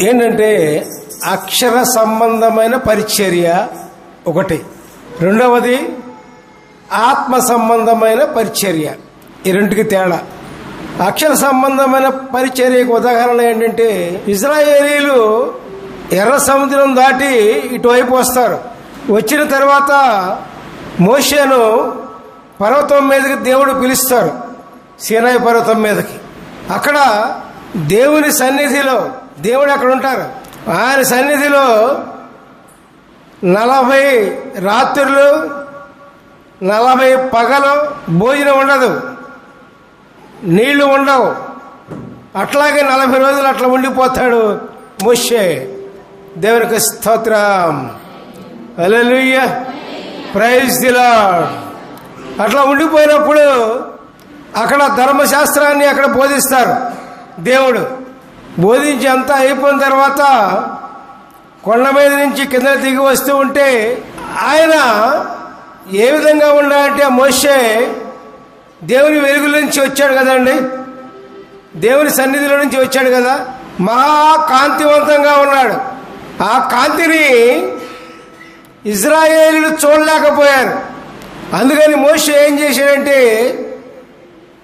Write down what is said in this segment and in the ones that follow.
ఏంటంటే అక్షర సంబంధమైన పరిచర్య ఒకటి. రెండవది ఆత్మ సంబంధమైన పరిచర్య. ఈ రెండుకి తేడా. అక్షర సంబంధమైన పరిచర్యకు ఉదాహరణ ఏంటంటే ఇజ్రాయేలీలు ఎర్ర సముద్రం దాటి ఇటువైపు వస్తారు. వచ్చిన తర్వాత మోషేను పర్వతం మీదకి దేవుడు పిలుస్తారు. సీనాయి పర్వతం మీదకి. అక్కడ దేవుని సన్నిధిలో దేవుడు అక్కడ ఉంటారు. ఆయన సన్నిధిలో నలభై రాత్రులు నలభై పగలు భోజనం ఉండదు. నీళ్ళు ఉండవు. అట్లాగే నలభై రోజులు అట్లా ఉండిపోతాడు మోషే. దేవునికి స్తోత్రం. అలెలుయ్య ప్రైజ్ దిలాడ్ అట్లా ఉండిపోయినప్పుడు అక్కడ ధర్మశాస్త్రాన్ని అక్కడ బోధిస్తారు దేవుడు. బోధించి అంతా అయిపోయిన తర్వాత కొండ మీద నుంచి కింద దిగి వస్తూ ఉంటే ఆయన ఏ విధంగా ఉండాలంటే మోషే దేవుని వెలుగుల నుంచి వచ్చాడు కదండి. దేవుని సన్నిధిలో నుంచి వచ్చాడు కదా. మహా కాంతివంతంగా ఉన్నాడు. ఆ కాంతిని ఇజ్రాయేలీలు చూడలేకపోయారు. అందుకని మోషే ఏం చేశాడంటే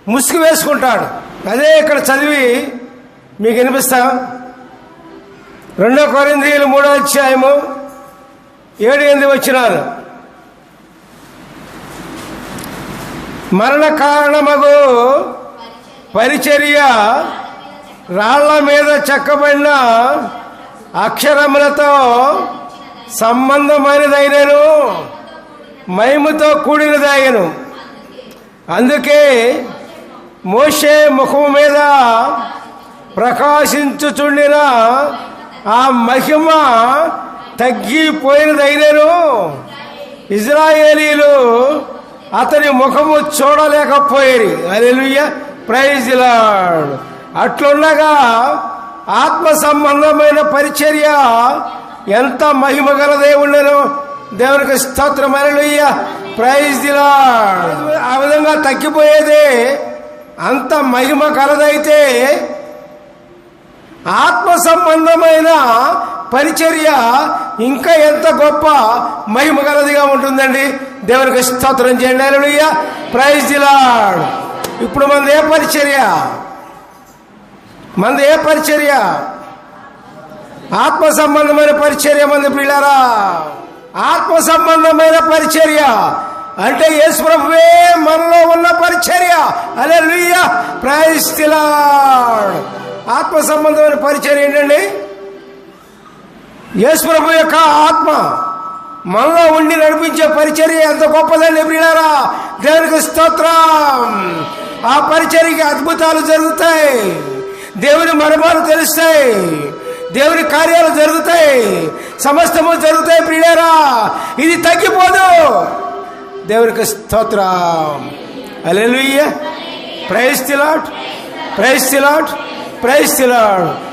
ముసుగు వేసుకుంటాడు. అదే ఇక్కడ చదివి మీకు వినిపిస్తా? రెండో కొరింద్రియులు మూడో అధ్యాయము ఏడు ఎనిమిది వచ్చినారు. మరణ కారణమగు పరిచర్య రాళ్ళ మీద చెక్కబడిన అక్షరములతో సంబంధమైనదైనను మైముతో కూడినదైనను. అందుకే మోషే ముఖము మీద ప్రకాశించుచుండిన ఆ మహిమ తగ్గిపోయినదైనను. ఇజ్రాయేలీలు అతని ముఖము చూడలేకపోయేది. అలెలుయ్య ప్రైజ్ అట్లుండగా ఆత్మ సంబంధమైన పరిచర్య ఎంత మహిమ గల ఉండను దేవునికి స్తోత్రం అలెలుయ్య ప్రైజ్ దిలాడ్ ఆ విధంగా తగ్గిపోయేదే అంత మహిమ కలదైతే ఆత్మ సంబంధమైన పరిచర్య ఇంకా ఎంత గొప్ప మహిమ గలదిగా ఉంటుందండి. దేవునికి స్తోత్రం చేయండి. అలలుయ్య ప్రైజ్ దిలాడ్ ఇప్పుడు మనది ఏ పరిచర్య? మనది ఏ పరిచర్య? ఆత్మ సంబంధమైన పరిచర్య మంది పిల్లరా? ఆత్మ సంబంధమైన పరిచర్య. అంటే యేసుప్రభువే మనలో ఉన్న పరిచర్య. అలే లుయ్య ప్రైజ్ దిలాడ్ ఆత్మ సంబంధమైన పరిచయం ఏంటండి? యేసు యొక్క ఆత్మ మనలో ఉండి నడిపించే పరిచర్య ఎంత గొప్పదండి ప్రియులారా? దేవునికి స్తోత్రం. ఆ పరిచర్యకి అద్భుతాలు జరుగుతాయి. దేవుని మర్మాలు తెలుస్తాయి. దేవుని కార్యాలు జరుగుతాయి. సమస్తము జరుగుతాయి ప్రియరా ఇది తగ్గిపోదు. దేవునికి స్తోత్రం. Hallelujah praise the Lord praise the Lord praise the Lord